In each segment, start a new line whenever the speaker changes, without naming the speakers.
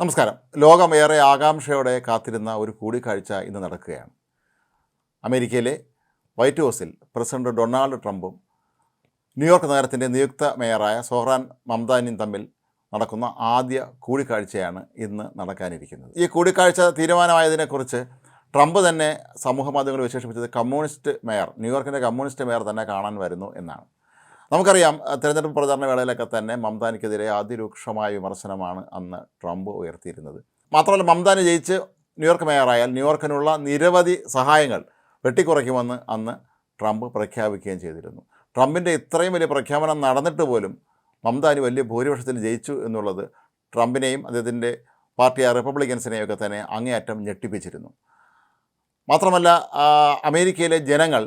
നമസ്കാരം. ലോകം ഏറെ ആകാംക്ഷയോടെ കാത്തിരുന്ന ഒരു കൂടിക്കാഴ്ച ഇന്ന് നടക്കുകയാണ്. അമേരിക്കയിലെ വൈറ്റ് ഹൗസിൽ പ്രസിഡന്റ് ഡൊണാൾഡ് ട്രംപും ന്യൂയോർക്ക് നഗരത്തിന്റെ നിയുക്ത മേയറായ സോഹ്റാൻ മംദാനിയും തമ്മിൽ നടക്കുന്ന ആദ്യ കൂടിക്കാഴ്ചയാണ് ഇന്ന് നടക്കാനിരിക്കുന്നത്. ഈ കൂടിക്കാഴ്ച തീരുമാനമായതിനെക്കുറിച്ച് ട്രംപ് തന്നെ സമൂഹ മാധ്യമങ്ങളിൽ വിശേഷിപ്പിച്ചത് കമ്മ്യൂണിസ്റ്റ് മേയർ ന്യൂയോർക്കിന്റെ കമ്മ്യൂണിസ്റ്റ് മേയർ തന്നെ കാണാൻ വരുന്നു എന്നാണ്. നമുക്കറിയാം തെരഞ്ഞെടുപ്പ് പ്രചാരണ വേളയിലൊക്കെ തന്നെ മംതാനിക്കെതിരെ അതിരൂക്ഷമായ വിമർശനമാണ് അന്ന് ട്രംപ് ഉയർത്തിയിരുന്നത്. മാത്രമല്ല മംതാന് ജയിച്ച് ന്യൂയോർക്ക് മേയറായാൽ ന്യൂയോർക്കിനുള്ള നിരവധി സഹായങ്ങൾ വെട്ടിക്കുറയ്ക്കുമെന്ന് അന്ന് ട്രംപ് പ്രഖ്യാപിക്കുകയും ചെയ്തിരുന്നു. ട്രംപിന്റെ ഇത്രയും വലിയ പ്രഖ്യാപനം നടന്നിട്ട് പോലും മംതാനി വലിയ ഭൂരിപക്ഷത്തിൽ ജയിച്ചു എന്നുള്ളത് ട്രംപിനെയും അദ്ദേഹത്തിന്റെ പാർട്ടിയായ റിപ്പബ്ലിക്കൻസിനെയും ഒക്കെ തന്നെ അങ്ങേയറ്റം ഞെട്ടിപ്പിച്ചിരുന്നു. മാത്രമല്ല അമേരിക്കയിലെ ജനങ്ങൾ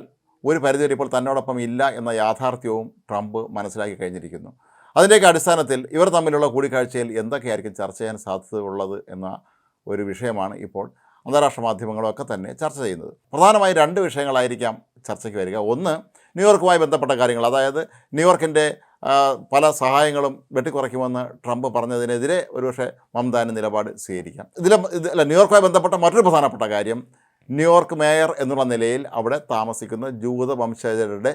ഒരു പരിധിവരെ ഇപ്പോൾ തന്നോടൊപ്പം ഇല്ല എന്ന യാഥാർത്ഥ്യവും ട്രംപ് മനസ്സിലാക്കി കഴിഞ്ഞിരിക്കുന്നു. അതിന്റെയൊക്കെ അടിസ്ഥാനത്തിൽ ഇവർ തമ്മിലുള്ള കൂടിക്കാഴ്ചയിൽ എന്തൊക്കെയായിരിക്കും ചർച്ച ചെയ്യാൻ സാധ്യതയുള്ളത് എന്ന ഒരു വിഷയമാണ് ഇപ്പോൾ അന്താരാഷ്ട്ര മാധ്യമങ്ങളൊക്കെ തന്നെ ചർച്ച ചെയ്യുന്നത്. പ്രധാനമായും രണ്ട് വിഷയങ്ങളായിരിക്കാം ചർച്ചയ്ക്ക് വരിക. ഒന്ന് ന്യൂയോർക്കുമായി ബന്ധപ്പെട്ട കാര്യങ്ങൾ. അതായത് ന്യൂയോർക്കിന്റെ പല സഹായങ്ങളും വെട്ടിക്കുറയ്ക്കുമെന്ന് ട്രംപ് പറഞ്ഞതിനെതിരെ ഒരുപക്ഷെ മമതാൻ നിലപാട് സ്വീകരിക്കാം. ഇതിലെ ഇത് അല്ല ന്യൂയോർക്കുമായി ബന്ധപ്പെട്ട മറ്റൊരു പ്രധാനപ്പെട്ട കാര്യം ന്യൂയോർക്ക് മേയർ എന്നുള്ള നിലയിൽ അവിടെ താമസിക്കുന്ന ജൂത വംശജരുടെ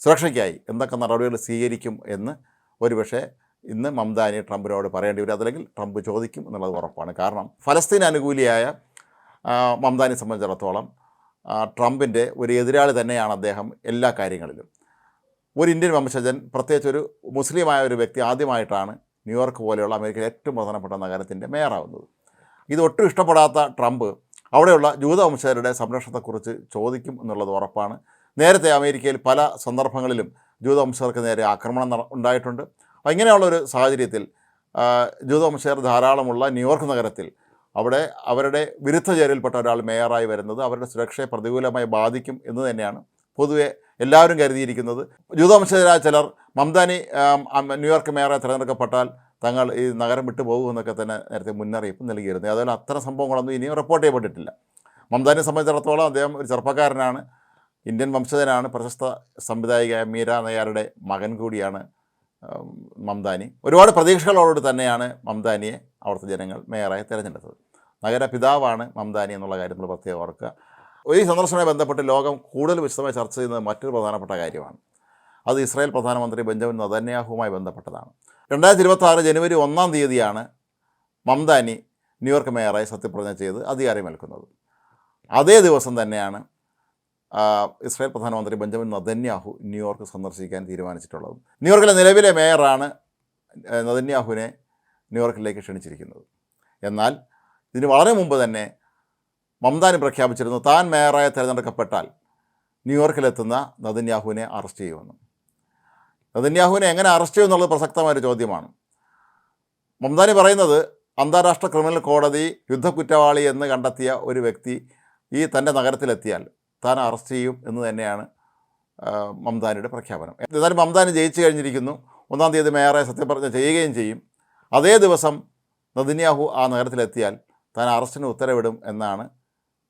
സുരക്ഷയ്ക്കായി എന്തൊക്കെ നടപടികൾ സ്വീകരിക്കും എന്ന് ഒരുപക്ഷെ ഇന്ന് മംദാനി ട്രംപിനോട് പറയേണ്ടി വരും. അതല്ലെങ്കിൽ ട്രംപ് ചോദിക്കും എന്നുള്ളത് ഉറപ്പാണ്. കാരണം ഫലസ്തീൻ അനുകൂലിയായ മംദാനി സംബന്ധിച്ചിടത്തോളം ട്രംപിന്റെ ഒരു എതിരാളി തന്നെയാണ് അദ്ദേഹം എല്ലാ കാര്യങ്ങളിലും. ഒരു ഇന്ത്യൻ വംശജൻ പ്രത്യേകിച്ച് ഒരു മുസ്ലിമായ ഒരു വ്യക്തി ആദ്യമായിട്ടാണ് ന്യൂയോർക്ക് പോലെയുള്ള അമേരിക്കയിലെ ഏറ്റവും പ്രധാനപ്പെട്ട നഗരത്തിന്റെ മേയറാവുന്നത്. ഇത് ഒട്ടും ഇഷ്ടപ്പെടാത്ത ട്രംപ് അവിടെയുള്ള ജൂതവംശജരുടെ സംരക്ഷണത്തെക്കുറിച്ച് ചോദിക്കും എന്നുള്ളത് ഉറപ്പാണ്. നേരത്തെ അമേരിക്കയിൽ പല സന്ദർഭങ്ങളിലും ജൂതവംശജർക്ക് നേരെ ആക്രമണം ഉണ്ടായിട്ടുണ്ട്. അപ്പോൾ ഇങ്ങനെയുള്ളൊരു സാഹചര്യത്തിൽ ജൂതവംശജർ ധാരാളമുള്ള ന്യൂയോർക്ക് നഗരത്തിൽ അവിടെ അവരുടെ വിരുദ്ധ ചേരിൽപ്പെട്ട ഒരാൾ മേയറായി വരുന്നത് അവരുടെ സുരക്ഷയെ പ്രതികൂലമായി ബാധിക്കും എന്ന് തന്നെയാണ് പൊതുവെ എല്ലാവരും കരുതിയിരിക്കുന്നത്. ജൂതവംശജരായ ചിലർ മംദാനി ന്യൂയോർക്ക് മേയറായി തിരഞ്ഞെടുക്കപ്പെട്ടാൽ തങ്ങൾ ഈ നഗരം വിട്ടു പോകുമെന്നൊക്കെ തന്നെ നേരത്തെ മുന്നറിയിപ്പ് നൽകിയിരുന്നു. അതുപോലെ അത്തരം സംഭവങ്ങളൊന്നും ഇനിയും റിപ്പോർട്ട് ചെയ്യപ്പെട്ടിട്ടില്ല. മംതാനെ സംബന്ധിച്ചിടത്തോളം അദ്ദേഹം ഒരു ചെറുപ്പക്കാരനാണ്. ഇന്ത്യൻ വംശജനാണ്. പ്രശസ്ത സംവിധായിക മീര നയ്യാരുടെ മകൻ കൂടിയാണ് മംതാനി ഒരുപാട് പ്രതീക്ഷകളോട് തന്നെയാണ് മംതാനിയെ അവിടുത്തെ ജനങ്ങൾ മേയറായി തിരഞ്ഞെടുത്തത്. നഗര പിതാവാണ് മംതാനി എന്നുള്ള കാര്യം നമ്മൾ പ്രത്യേകം ഓർക്കുക. ഈ സന്ദർശനവുമായി ബന്ധപ്പെട്ട് ലോകം കൂടുതൽ വിശദമായി ചർച്ച ചെയ്യുന്നത് മറ്റൊരു പ്രധാനപ്പെട്ട കാര്യമാണ്. അത് ഇസ്രായേൽ പ്രധാനമന്ത്രി ബെഞ്ചമിൻ നദന്യാഹുവുമായി ബന്ധപ്പെട്ടതാണ്. രണ്ടായിരത്തി ഇരുപത്തി ജനുവരി ഒന്നാം തീയതിയാണ് മംദാനി ന്യൂയോർക്ക് മേയറായി സത്യപ്രതിജ്ഞ ചെയ്ത് അധികാരമേൽക്കുന്നത്. അതേ ദിവസം തന്നെയാണ് ഇസ്രായേൽ പ്രധാനമന്ത്രി ബെഞ്ചമിൻ നദന്യാഹു ന്യൂയോർക്ക് സന്ദർശിക്കാൻ തീരുമാനിച്ചിട്ടുള്ളത്. ന്യൂയോർക്കിലെ നിലവിലെ മേയറാണ് നദന്യാഹുവിനെ ന്യൂയോർക്കിലേക്ക് ക്ഷണിച്ചിരിക്കുന്നത്. എന്നാൽ ഇതിന് വളരെ മുമ്പ് തന്നെ മംദാനി പ്രഖ്യാപിച്ചിരുന്നു താൻ മേയറായി തിരഞ്ഞെടുക്കപ്പെട്ടാൽ ന്യൂയോർക്കിലെത്തുന്ന നദന്യാഹുവിനെ അറസ്റ്റ് ചെയ്യുമെന്ന്. നദന്യാഹുവിനെ എങ്ങനെ അറസ്റ്റ് ചെയ്യും എന്നുള്ളത് പ്രസക്തമായൊരു ചോദ്യമാണ്. മമതാനി പറയുന്നത് അന്താരാഷ്ട്ര ക്രിമിനൽ കോടതി യുദ്ധക്കുറ്റവാളി എന്ന് കണ്ടെത്തിയ ഒരു വ്യക്തി ഈ തന്റെ നഗരത്തിലെത്തിയാൽ താൻ അറസ്റ്റ് ചെയ്യും എന്ന് തന്നെയാണ് ആ, മംതാനിയുടെ പ്രഖ്യാപനം. എന്നാലും മംതാനി ജയിച്ചു കഴിഞ്ഞിരിക്കുന്നു. ഒന്നാം തീയതി മേയറെ സത്യപ്രതിജ്ഞ ചെയ്യുകയും ചെയ്യും. അതേ ദിവസം നദിന്യാഹു ആ നഗരത്തിലെത്തിയാൽ താൻ അറസ്റ്റിന് ഉത്തരവിടും എന്നാണ്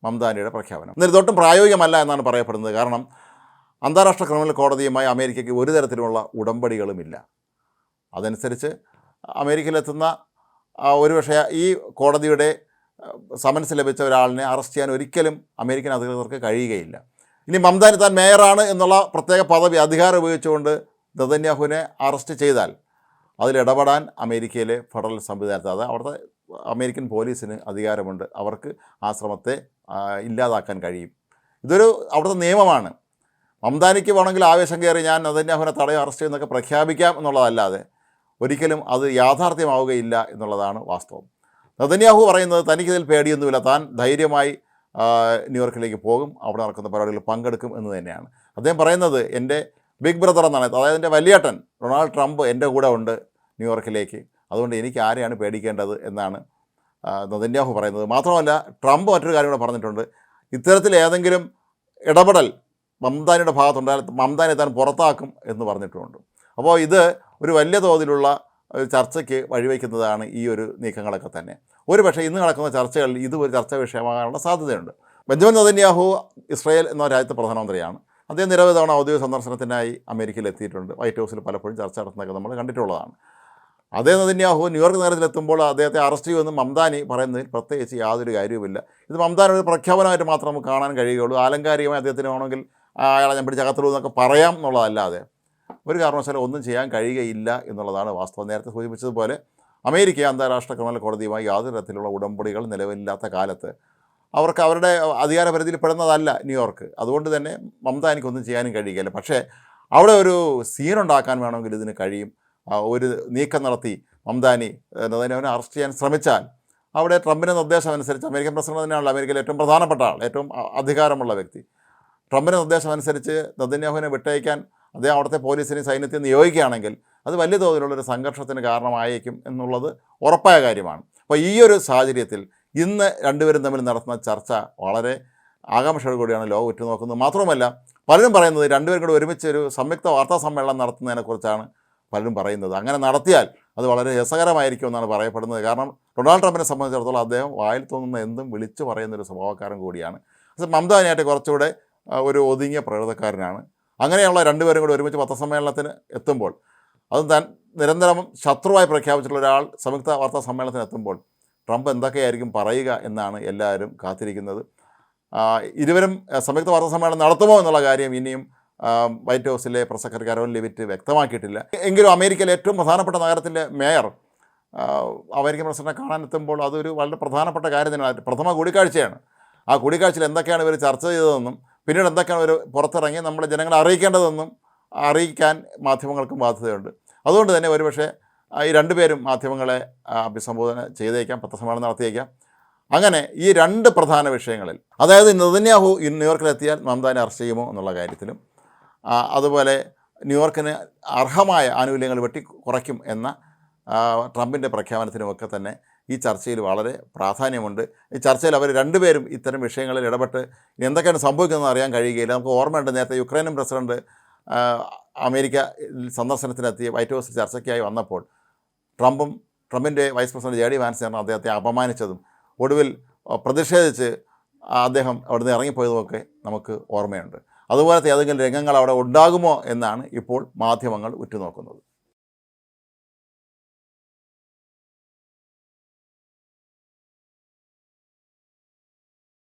മംതാനിയുടെ പ്രഖ്യാപനം. എന്നാൽ ഇതൊട്ടും പ്രായോഗികമല്ല എന്നാണ് പറയപ്പെടുന്നത്. കാരണം അന്താരാഷ്ട്ര ക്രിമിനൽ കോടതിയുമായി അമേരിക്കയ്ക്ക് ഒരു തരത്തിലുമുള്ള ഉടമ്പടികളുമില്ല. അതനുസരിച്ച് അമേരിക്കയിലെത്തുന്ന ഒരുപക്ഷെ ഈ കോടതിയുടെ സമൻസ് ലഭിച്ച ഒരാളിനെ അറസ്റ്റ് ചെയ്യാൻ ഒരിക്കലും അമേരിക്കൻ അധികൃതർക്ക് കഴിയുകയില്ല. ഇനി മംതാനി താൻ മേയറാണ് എന്നുള്ള പ്രത്യേക പദവി അധികാരം ഉപയോഗിച്ചുകൊണ്ട് ദതന്യാഹുവിനെ അറസ്റ്റ് ചെയ്താൽ അതിലിടപെടാൻ അമേരിക്കയിലെ ഫെഡറൽ സംവിധാനത്തെ അത് അവിടുത്തെ അമേരിക്കൻ പോലീസിന് അധികാരമുണ്ട്. അവർക്ക് ആ ശ്രമത്തെ ഇല്ലാതാക്കാൻ കഴിയും. ഇതൊരു അവിടുത്തെ നിയമമാണ്. മംതാനിക്ക് വേണമെങ്കിൽ ആവേശം കയറി ഞാൻ നദന്യാഹുവിനെ തടയും അറസ്റ്റ് ചെയ്യുന്നൊക്കെ പ്രഖ്യാപിക്കാം എന്നുള്ളതല്ലാതെ ഒരിക്കലും അത് യാഥാർത്ഥ്യമാവുകയില്ല എന്നുള്ളതാണ് വാസ്തവം. നദന്യാഹു പറയുന്നത് തനിക്കിതിൽ പേടിയൊന്നുമില്ല. താൻ ധൈര്യമായി ന്യൂയോർക്കിലേക്ക് പോകും. അവിടെ നടക്കുന്ന പരിപാടികളിൽ പങ്കെടുക്കും എന്ന് തന്നെയാണ്. അദ്ദേഹം പറയുന്നത് എന്റെ ബിഗ് ബ്രദർ എന്നാണ്. അതായത് എന്റെ വലിയേട്ടൻ ഡൊണാൾഡ് ട്രംപ് എന്റെ കൂടെ ഉണ്ട് ന്യൂയോർക്കിലേക്ക്. അതുകൊണ്ട് എനിക്ക് ആരെയാണ് പേടിക്കേണ്ടത് എന്നാണ് നദന്യാഹു പറയുന്നത്. മാത്രമല്ല ട്രംപ് മറ്റൊരു കാര്യം കൂടെ പറഞ്ഞിട്ടുണ്ട്. ഇത്തരത്തിൽ ഏതെങ്കിലും ഇടപെടൽ മംതാനിയുടെ ഭാഗത്തുണ്ടായാൽ മംതാനെ താൻ പുറത്താക്കും എന്ന് പറഞ്ഞിട്ടുമുണ്ട് അപ്പോൾ ഇത് ഒരു വലിയ തോതിലുള്ള ചർച്ചയ്ക്ക് വഴിവെക്കുന്നതാണ് ഈ ഒരു നീക്കങ്ങളൊക്കെ തന്നെ. ഒരു പക്ഷേ ഇന്ന് നടക്കുന്ന ചർച്ചകളിൽ ഇത് ഒരു ചർച്ചാ വിഷയമാകാനുള്ള സാധ്യതയുണ്ട്. ബെഞ്ചമിൻ നദന്യാഹു ഇസ്രയേൽ എന്ന രാജ്യത്തെ പ്രധാനമന്ത്രിയാണ്. അദ്ദേഹം നിരവധി തവണ ഔദ്യോഗിക സന്ദർശനത്തിനായി അമേരിക്കയിൽ എത്തിയിട്ടുണ്ട്. വൈറ്റ് ഹൗസിൽ പലപ്പോഴും ചർച്ച നടത്തുന്നതൊക്കെ നമ്മൾ കണ്ടിട്ടുള്ളതാണ്. അതേ നദിന്യാഹു ന്യൂയോർക്ക് നഗരത്തിലെത്തുമ്പോൾ അദ്ദേഹത്തെ അറസ്റ്റ് ചെയ്യുമെന്ന് മംദാനി പറയുന്നതിൽ പ്രത്യേകിച്ച് യാതൊരു കാര്യവുമില്ല. ഇത് മംദാനി ഒരു പ്രഖ്യാപനമായിട്ട് മാത്രം നമുക്ക് കാണാൻ കഴിയുകയുള്ളൂ. ആലങ്കാരികമായി അദ്ദേഹത്തിന് വേണമെങ്കിൽ അയാളെ ഞാൻ പിടിച്ചകത്തുള്ളൂ എന്നൊക്കെ പറയാം എന്നുള്ളതല്ലാതെ ഒരു കാരണവശാലും ഒന്നും ചെയ്യാൻ കഴിയുകയില്ല എന്നുള്ളതാണ് വാസ്തവം. നേരത്തെ സൂചിപ്പിച്ചതുപോലെ അമേരിക്ക അന്താരാഷ്ട്ര ക്രിമിനൽ കോടതിയുമായി യാതൊരു തരത്തിലുള്ള ഉടമ്പടികൾ നിലവിലില്ലാത്ത കാലത്ത് അവർക്ക് അവരുടെ അധികാരപരിധിയിൽ പെടുന്നതല്ല ന്യൂയോർക്ക്. അതുകൊണ്ട് തന്നെ മമത എനിക്കൊന്നും ചെയ്യാനും കഴിയുകയില്ല. പക്ഷേ അവിടെ ഒരു സീൻ ഉണ്ടാക്കാൻ വേണമെങ്കിൽ ഇതിന് കഴിയും. ഒരു നീക്കം നടത്തി മംദാനി അവനെ അറസ്റ്റ് ചെയ്യാൻ ശ്രമിച്ചാൽ അവിടെ ട്രംപിന്റെ നിർദ്ദേശം അനുസരിച്ച് അമേരിക്കൻ പ്രസിഡന്റ് തന്നെയാണല്ലോ അമേരിക്കയിലെ ഏറ്റവും പ്രധാനപ്പെട്ട ആൾ ഏറ്റവും അധികാരമുള്ള വ്യക്തി. ട്രംപിന്റെ നിർദ്ദേശം അനുസരിച്ച് നദന്യാഹുവിനെ വിട്ടയക്കാൻ അദ്ദേഹം അവിടുത്തെ പോലീസിനെയും സൈന്യത്തെയും നിയോഗിക്കുകയാണെങ്കിൽ അത് വലിയ തോതിലുള്ളൊരു സംഘർഷത്തിന് കാരണമായേക്കും എന്നുള്ളത് ഉറപ്പായ കാര്യമാണ്. അപ്പോൾ ഈ ഒരു സാഹചര്യത്തിൽ ഇന്ന് രണ്ടുപേരും തമ്മിൽ നടത്തുന്ന ചർച്ച വളരെ ആകാംക്ഷയോട് കൂടിയാണ് ലോകം ഉറ്റുനോക്കുന്നത്. മാത്രമല്ല പലരും പറയുന്നത് രണ്ടുപേരും കൂടെ ഒരുമിച്ച് ഒരു സംയുക്ത വാർത്താ സമ്മേളനം നടത്തുന്നതിനെക്കുറിച്ചാണ് പലരും പറയുന്നത്. അങ്ങനെ നടത്തിയാൽ അത് വളരെ രസകരമായിരിക്കും എന്നാണ് പറയപ്പെടുന്നത്. കാരണം ഡൊണാൾഡ് ട്രംപിനെ സംബന്ധിച്ചിടത്തോളം അദ്ദേഹം വായിൽ തോന്നുന്ന എന്തും വിളിച്ചു പറയുന്നൊരു സ്വഭാവക്കാരൻ കൂടിയാണ്. മമതാനായിട്ട് കുറച്ചുകൂടെ ഒരു ഒതുങ്ങിയ പ്രകൃതക്കാരനാണ്. അങ്ങനെയുള്ള രണ്ടുപേരും കൂടി ഒരുമിച്ച് പത്രസമ്മേളനത്തിന് എത്തുമ്പോൾ അതും താൻ നിരന്തരം ശത്രുവായി പ്രഖ്യാപിച്ചിട്ടുള്ള ഒരാൾ സംയുക്ത വാർത്താ സമ്മേളനത്തിന് എത്തുമ്പോൾ ട്രംപ് എന്തൊക്കെയായിരിക്കും പറയുക എന്നാണ് എല്ലാവരും കാത്തിരിക്കുന്നത്. ഇരുവരും സംയുക്ത വാർത്താ സമ്മേളനം നടത്തുമോ എന്നുള്ള കാര്യം ഇനിയും വൈറ്റ് ഹൗസിലെ പ്രസ് സെക്രട്ടറി ലിവിറ്റ് വ്യക്തമാക്കിയിട്ടില്ല. എങ്കിലും അമേരിക്കയിലെ ഏറ്റവും പ്രധാനപ്പെട്ട നഗരത്തിലെ മേയർ അമേരിക്കൻ അമേരിക്കൻ കാണാൻ എത്തുമ്പോൾ അതൊരു വളരെ പ്രധാനപ്പെട്ട കാര്യം തന്നെയാണ്. പ്രഥമ കൂടിക്കാഴ്ചയാണ്. ആ കൂടിക്കാഴ്ചയിൽ എന്തൊക്കെയാണ് ഇവർ ചർച്ച ചെയ്തതെന്നും പിന്നീട് എന്തൊക്കെയാണ് ഒരു പുറത്തിറങ്ങി നമ്മളെ ജനങ്ങളെ അറിയിക്കേണ്ടതെന്നും അറിയിക്കാൻ മാധ്യമങ്ങൾക്കും ബാധ്യതയുണ്ട്. അതുകൊണ്ട് തന്നെ ഒരുപക്ഷെ ഈ രണ്ടുപേരും മാധ്യമങ്ങളെ അഭിസംബോധന ചെയ്തേക്കാം പത്രസമ്മേളനം നടത്തിയേക്കാം. അങ്ങനെ ഈ രണ്ട് പ്രധാന വിഷയങ്ങളിൽ അതായത് നെതന്യാഹു ന്യൂയോർക്കിലെത്തിയാൽ മമതാനെ അറസ്റ്റ് ചെയ്യുമോ എന്നുള്ള കാര്യത്തിലും അതുപോലെ ന്യൂയോർക്കിന് അർഹമായ ആനുകൂല്യങ്ങൾ വെട്ടി കുറയ്ക്കും എന്ന ട്രംപിന്റെ പ്രഖ്യാപനത്തിനുമൊക്കെ തന്നെ ഈ ചർച്ചയിൽ വളരെ പ്രാധാന്യമുണ്ട്. ഈ ചർച്ചയിൽ അവർ രണ്ടുപേരും ഇത്തരം വിഷയങ്ങളിൽ ഇടപെട്ട് എന്തൊക്കെയാണ് സംഭവിക്കുന്നതെന്ന് അറിയാൻ കഴിയുകയില്ല. നമുക്ക് ഓർമ്മയുണ്ട് നേരത്തെ യുക്രൈനും പ്രസിഡന്റ് അമേരിക്ക സന്ദർശനത്തിനെത്തി വൈറ്റ് ഹൗസിൽ ചർച്ചയ്ക്കായി വന്നപ്പോൾ ട്രംപും ട്രംപിന്റെ വൈസ് പ്രസിഡന്റ് ജെ ഡി വാൻസിയാണ് അദ്ദേഹത്തെ അപമാനിച്ചതും. ഒടുവിൽ പ്രതിഷേധിച്ച് അദ്ദേഹം അവിടുന്ന് ഇറങ്ങിപ്പോയതുമൊക്കെ നമുക്ക് ഓർമ്മയുണ്ട്. അതുപോലത്തെ ഏതെങ്കിലും രംഗങ്ങൾ അവിടെ ഉണ്ടാകുമോ എന്നാണ് ഇപ്പോൾ മാധ്യമങ്ങൾ ഉറ്റുനോക്കുന്നത്.